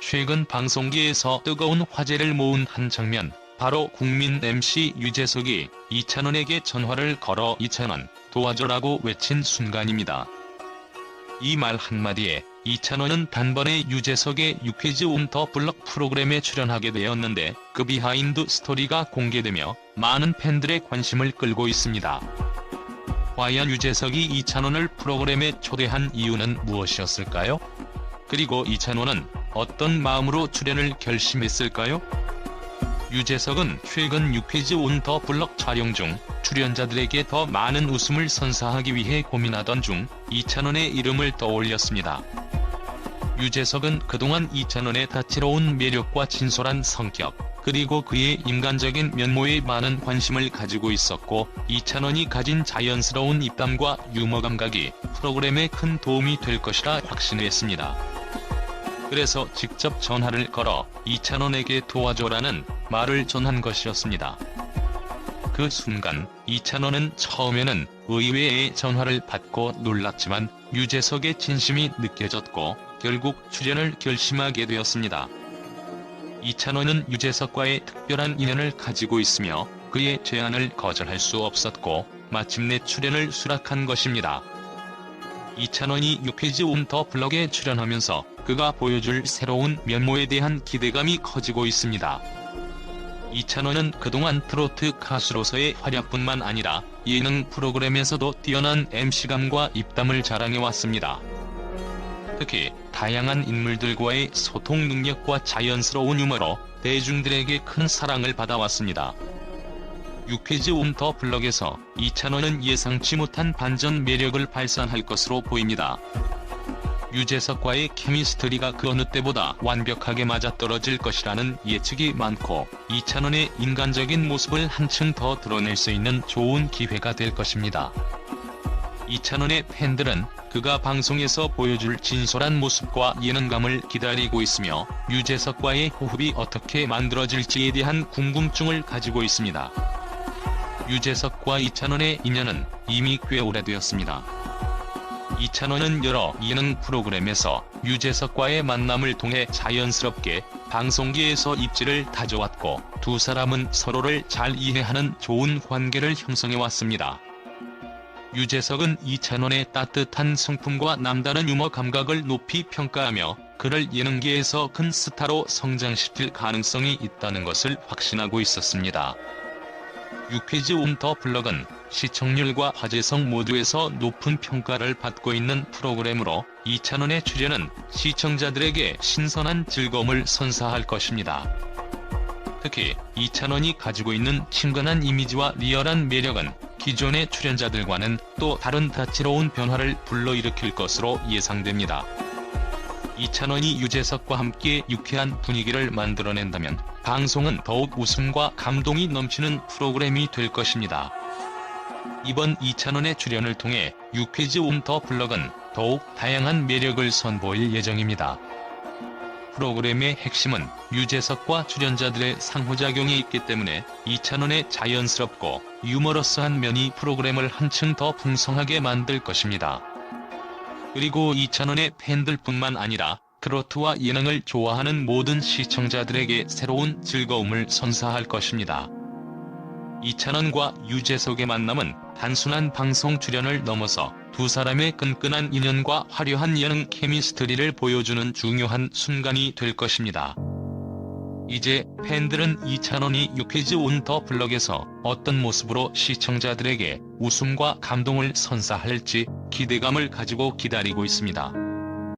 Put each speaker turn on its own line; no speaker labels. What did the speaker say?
최근 방송계에서 뜨거운 화제를 모은 한 장면, 바로 국민 MC 유재석이 이찬원에게 전화를 걸어 이찬원, 도와줘라고 외친 순간입니다. 이 말 한마디에 이찬원은 단번에 유재석의 유퀴즈 온더 블럭 프로그램에 출연하게 되었는데 그 비하인드 스토리가 공개되며 많은 팬들의 관심을 끌고 있습니다. 과연 유재석이 이찬원을 프로그램에 초대한 이유는 무엇이었을까요? 그리고 이찬원은 어떤 마음으로 출연을 결심했을까요? 유재석은 최근 유퀴즈 온더 블럭 촬영 중 출연자들에게 더 많은 웃음을 선사하기 위해 고민하던 중 이찬원의 이름을 떠올렸습니다. 유재석은 그동안 이찬원의 다채로운 매력과 진솔한 성격, 그리고 그의 인간적인 면모에 많은 관심을 가지고 있었고 이찬원이 가진 자연스러운 입담과 유머 감각이 프로그램에 큰 도움이 될 것이라 확신했습니다. 그래서 직접 전화를 걸어 이찬원에게 도와줘라는 말을 전한 것이었습니다. 그 순간 이찬원은 처음에는 의외의 전화를 받고 놀랐지만 유재석의 진심이 느껴졌고 결국 출연을 결심하게 되었습니다. 이찬원은 유재석과의 특별한 인연을 가지고 있으며 그의 제안을 거절할 수 없었고 마침내 출연을 수락한 것입니다. 이찬원이 유퀴즈 온더 블럭에 출연하면서 그가 보여줄 새로운 면모에 대한 기대감이 커지고 있습니다. 이찬원은 그동안 트로트 가수로서의 활약뿐만 아니라 예능 프로그램에서도 뛰어난 MC감과 입담을 자랑해왔습니다. 특히 다양한 인물들과의 소통 능력과 자연스러운 유머로 대중들에게 큰 사랑을 받아왔습니다. 유퀴즈 온더 블럭에서 이찬원은 예상치 못한 반전 매력을 발산할 것으로 보입니다. 유재석과의 케미스트리가 그 어느 때보다 완벽하게 맞아떨어질 것이라는 예측이 많고 이찬원의 인간적인 모습을 한층 더 드러낼 수 있는 좋은 기회가 될 것입니다. 이찬원의 팬들은 그가 방송에서 보여줄 진솔한 모습과 예능감을 기다리고 있으며 유재석과의 호흡이 어떻게 만들어질지에 대한 궁금증을 가지고 있습니다. 유재석과 이찬원의 인연은 이미 꽤 오래되었습니다. 이찬원은 여러 예능 프로그램에서 유재석과의 만남을 통해 자연스럽게 방송계에서 입지를 다져왔고 두 사람은 서로를 잘 이해하는 좋은 관계를 형성해왔습니다. 유재석은 이찬원의 따뜻한 성품과 남다른 유머 감각을 높이 평가하며 그를 예능계에서 큰 스타로 성장시킬 가능성이 있다는 것을 확신하고 있었습니다. 유퀴즈 온더 블럭은 시청률과 화제성 모두에서 높은 평가를 받고 있는 프로그램으로 이찬원의 출연은 시청자들에게 신선한 즐거움을 선사할 것입니다. 특히 이찬원이 가지고 있는 친근한 이미지와 리얼한 매력은 기존의 출연자들과는 또 다른 다채로운 변화를 불러일으킬 것으로 예상됩니다. 이찬원이 유재석과 함께 유쾌한 분위기를 만들어낸다면 방송은 더욱 웃음과 감동이 넘치는 프로그램이 될 것입니다. 이번 이찬원의 출연을 통해 유퀴즈 온더 블럭은 더욱 다양한 매력을 선보일 예정입니다. 프로그램의 핵심은 유재석과 출연자들의 상호작용이 있기 때문에 이찬원의 자연스럽고 유머러스한 면이 프로그램을 한층 더 풍성하게 만들 것입니다. 그리고 이찬원의 팬들뿐만 아니라 트로트와 예능을 좋아하는 모든 시청자들에게 새로운 즐거움을 선사할 것입니다. 이찬원과 유재석의 만남은 단순한 방송 출연을 넘어서 두 사람의 끈끈한 인연과 화려한 예능 케미스트리를 보여주는 중요한 순간이 될 것입니다. 이제 팬들은 이찬원이 유퀴즈 온 더 블럭에서 어떤 모습으로 시청자들에게 웃음과 감동을 선사할지 기대감을 가지고 기다리고 있습니다.